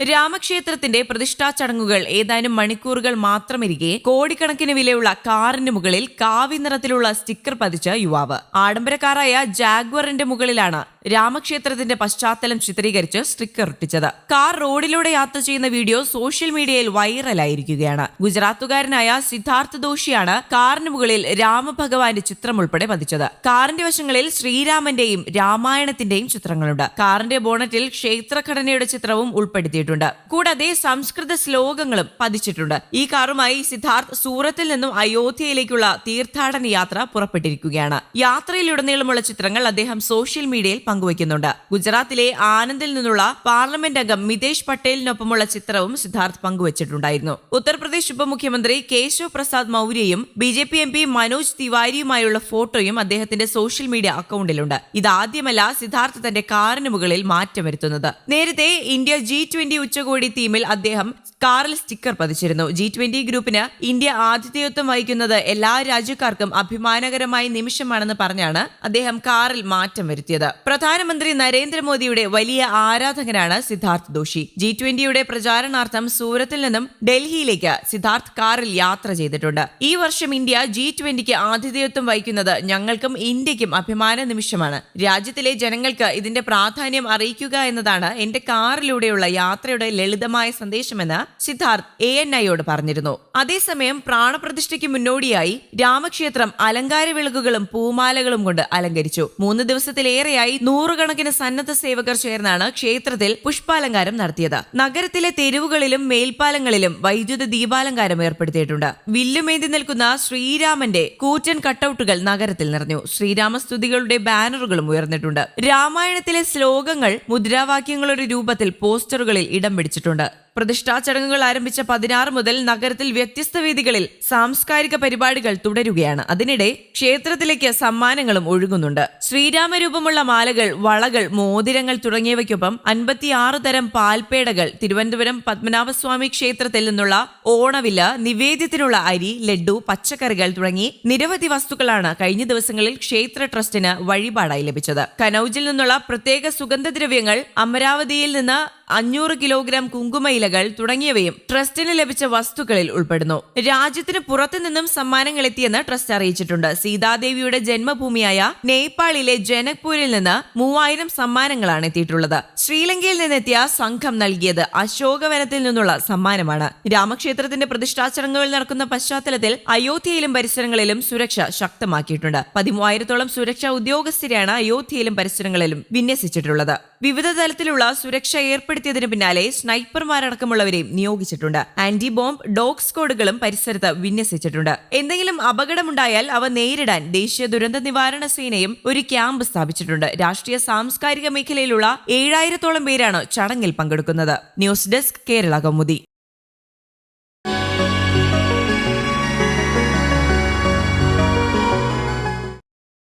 രാമക്ഷേത്രത്തിന്റെ പ്രതിഷ്ഠാ ചടങ്ങുകൾ ഏതാനും മണിക്കൂറുകൾ മാത്രമിരിക്കെ കോടിക്കണക്കിന് വിലയുള്ള കാറിന് മുകളിൽ കാവി നിറത്തിലുള്ള സ്റ്റിക്കർ പതിച്ച യുവാവ്. ആഡംബരക്കാരായ ജാഗ്വറിന്റെ മുകളിലാണ് രാമക്ഷേത്രത്തിന്റെ പശ്ചാത്തലം ചിത്രീകരിച്ച് സ്റ്റിക്കർ ഒട്ടിച്ചത്. കാർ റോഡിലൂടെ യാത്ര ചെയ്യുന്ന വീഡിയോ സോഷ്യൽ മീഡിയയിൽ വൈറലായിരിക്കുകയാണ്. ഗുജറാത്തുകാരനായ സിദ്ധാർത്ഥ ദോഷിയാണ് കാറിന് മുകളിൽ രാമഭഗവാന്റെ ചിത്രം ഉൾപ്പെടെ പതിച്ചത്. കാറിന്റെ വശങ്ങളിൽ ശ്രീരാമന്റെയും രാമായണത്തിന്റെയും ചിത്രങ്ങളുണ്ട്. കാറിന്റെ ബോണറ്റിൽ ക്ഷേത്രഘടനയുടെ ചിത്രവും ഉൾപ്പെടുത്തിയിട്ടുണ്ട്. കൂടാതെ സംസ്കൃത ശ്ലോകങ്ങളും പതിച്ചിട്ടുണ്ട്. ഈ കാറുമായി സിദ്ധാർത്ഥ് സൂറത്തിൽ നിന്നും അയോധ്യയിലേക്കുള്ള തീർത്ഥാടന യാത്ര പുറപ്പെട്ടിരിക്കുകയാണ്. യാത്രയിലുടനീളമുള്ള ചിത്രങ്ങൾ അദ്ദേഹം സോഷ്യൽ മീഡിയയിൽ പങ്കുവയ്ക്കുന്നുണ്ട്. ഗുജറാത്തിലെ ആനന്ദിൽ നിന്നുള്ള പാർലമെന്റ് അംഗം മിതേഷ് പട്ടേലിനൊപ്പമുള്ള ചിത്രവും സിദ്ധാർത്ഥ് പങ്കുവച്ചിട്ടുണ്ടായിരുന്നു. ഉത്തർപ്രദേശ് ഉപമുഖ്യമന്ത്രി Keshav Prasad മൗര്യയും B J P M P Manoj തിവാരിയുമായുള്ള ഫോട്ടോയും അദ്ദേഹത്തിന്റെ സോഷ്യൽ മീഡിയ അക്കൗണ്ടിലുണ്ട്. ഇതാദ്യമല്ല സിദ്ധാർത്ഥ് തന്റെ കാറിന് മുകളിൽ മാറ്റം വരുത്തുന്നത്. നേരത്തെ ഇന്ത്യ ജി ട്വന്റി ഉച്ചകോടി തീമിൽ അദ്ദേഹം കാറിൽ സ്റ്റിക്കർ പതിച്ചിരുന്നു. ജി ട്വന്റി ഗ്രൂപ്പിന് ഇന്ത്യ ആതിഥേയത്വം വഹിക്കുന്നത് എല്ലാ രാജ്യക്കാർക്കും അഭിമാനകരമായ നിമിഷമാണെന്ന് പറഞ്ഞാണ് അദ്ദേഹം കാറിൽ മാറ്റം വരുത്തിയത്. പ്രധാനമന്ത്രി നരേന്ദ്രമോദിയുടെ വലിയ ആരാധകനാണ് സിദ്ധാർത്ഥ് ദോഷി. ജി ട്വന്റിയുടെ പ്രചാരണാർത്ഥം സൂറത്തിൽ നിന്നും ഡൽഹിയിലേക്ക് സിദ്ധാർത്ഥ് കാറിൽ യാത്ര ചെയ്തിട്ടുണ്ട്. ഈ വർഷം ഇന്ത്യ ജി ട്വന്റിക്ക് ആതിഥേയത്വം വഹിക്കുന്നത് ഞങ്ങൾക്കും ഇന്ത്യക്കും അഭിമാന നിമിഷമാണ്. രാജ്യത്തിലെ ജനങ്ങൾക്ക് ഇതിന്റെ പ്രാധാന്യം അറിയിക്കുക എന്നതാണ് എന്റെ കാറിലൂടെയുള്ള യാത്രയുടെ ലളിതമായ സന്ദേശമെന്ന് സിദ്ധാർത്ഥ് എ എൻ ഐയോട് പറഞ്ഞിരുന്നു. അതേസമയം പ്രാണപ്രതിഷ്ഠയ്ക്ക് മുന്നോടിയായി രാമക്ഷേത്രം അലങ്കാര വിളക്കുകളും പൂമാലകളും കൊണ്ട് അലങ്കരിച്ചു. മൂന്ന് ദിവസത്തിലേറെയായി നൂറുകണക്കിന് സന്നദ്ധ സേവകർ ചേർന്നാണ് ക്ഷേത്രത്തിൽ പുഷ്പാലങ്കാരം നടത്തിയത്. നഗരത്തിലെ തെരുവുകളിലും മേൽപ്പാലങ്ങളിലും വൈദ്യുത ദീപാലങ്കാരം ഏർപ്പെടുത്തിയിട്ടുണ്ട്. വില്ലുമേന്തി നിൽക്കുന്ന ശ്രീരാമന്റെ കൂറ്റൻ കട്ടൌട്ടുകൾ നഗരത്തിൽ നിറഞ്ഞു. ശ്രീരാമസ്തുതികളുടെ ബാനറുകളും ഉയർന്നിട്ടുണ്ട്. രാമായണത്തിലെ ശ്ലോകങ്ങൾ മുദ്രാവാക്യങ്ങളുടെ രൂപത്തിൽ പോസ്റ്ററുകളിൽ ഇടം പിടിച്ചിട്ടുണ്ട്. പ്രതിഷ്ഠാ ചടങ്ങുകൾ ആരംഭിച്ച പതിനാറ് മുതൽ നഗരത്തിൽ വ്യത്യസ്ത വേദികളിൽ സാംസ്കാരിക പരിപാടികൾ തുടരുകയാണ്. അതിനിടെ ക്ഷേത്രത്തിലേക്ക് സമ്മാനങ്ങളും ഒഴുകുന്നുണ്ട്. ശ്രീരാമരൂപമുള്ള മാലകൾ വളകൾ മോതിരങ്ങൾ തുടങ്ങിയവയ്ക്കൊപ്പം അൻപത്തിയാറ് തരം പാൽപേടകൾ തിരുവനന്തപുരം പത്മനാഭസ്വാമി ക്ഷേത്രത്തിൽ നിന്നുള്ള ഓണവില നിവേദ്യത്തിനുള്ള അരി ലഡു പച്ചക്കറികൾ തുടങ്ങി നിരവധി വസ്തുക്കളാണ് കഴിഞ്ഞ ദിവസങ്ങളിൽ ക്ഷേത്ര ട്രസ്റ്റിന് വഴിപാടായി ലഭിച്ചത്. കനൌജിൽ നിന്നുള്ള പ്രത്യേക സുഗന്ധദ്രവ്യങ്ങൾ അമരാവതിയിൽ നിന്ന് അഞ്ഞൂറ് കിലോഗ്രാം കുങ്കുമയിലകൾ തുടങ്ങിയവയും ട്രസ്റ്റിന് ലഭിച്ച വസ്തുക്കളിൽ ഉൾപ്പെടുന്നു. രാജ്യത്തിന് പുറത്തുനിന്നും സമ്മാനങ്ങൾ എത്തിയെന്ന് ട്രസ്റ്റ് അറിയിച്ചിട്ടുണ്ട്. സീതാദേവിയുടെ ജന്മഭൂമിയായ നേപ്പാളിലെ ജനക്പൂരിൽ നിന്ന് മൂവായിരം സമ്മാനങ്ങളാണ് എത്തിയിട്ടുള്ളത്. ശ്രീലങ്കയിൽ നിന്നെത്തിയ സംഘം നൽകിയത് അശോകവനത്തിൽ നിന്നുള്ള സമ്മാനമാണ്. രാമക്ഷേത്രത്തിന്റെ പ്രതിഷ്ഠാ ചടങ്ങുകൾ നടക്കുന്ന പശ്ചാത്തലത്തിൽ അയോധ്യയിലും പരിസരങ്ങളിലും സുരക്ഷ ശക്തമാക്കിയിട്ടുണ്ട്. പതിമൂവായിരത്തോളം സുരക്ഷാ ഉദ്യോഗസ്ഥരെയാണ് അയോധ്യയിലും പരിസരങ്ങളിലും വിന്യസിച്ചിട്ടുള്ളത്. വിവിധ തലത്തിലുള്ള സുരക്ഷ ഏർപ്പെടുത്തിയതിന് പിന്നാലെ സ്നൈപ്പർമാരടക്കമുള്ളവരെയും നിയോഗിച്ചിട്ടുണ്ട്. ആന്റി ബോംബ് ഡോഗ് സ്ക്വാഡുകളും പരിസരത്ത് വിന്യസിച്ചിട്ടുണ്ട്. എന്തെങ്കിലും അപകടമുണ്ടായാൽ അവ നേരിടാൻ ദേശീയ ദുരന്ത നിവാരണ സേനയും ഒരു ക്യാമ്പ് സ്ഥാപിച്ചിട്ടുണ്ട്. രാഷ്ട്രീയ സാംസ്കാരിക മേഖലയിലുള്ള ഏഴായിരത്തോളം പേരാണ് ചടങ്ങിൽ പങ്കെടുക്കുന്നത്. News desk Kerala Kaumudi.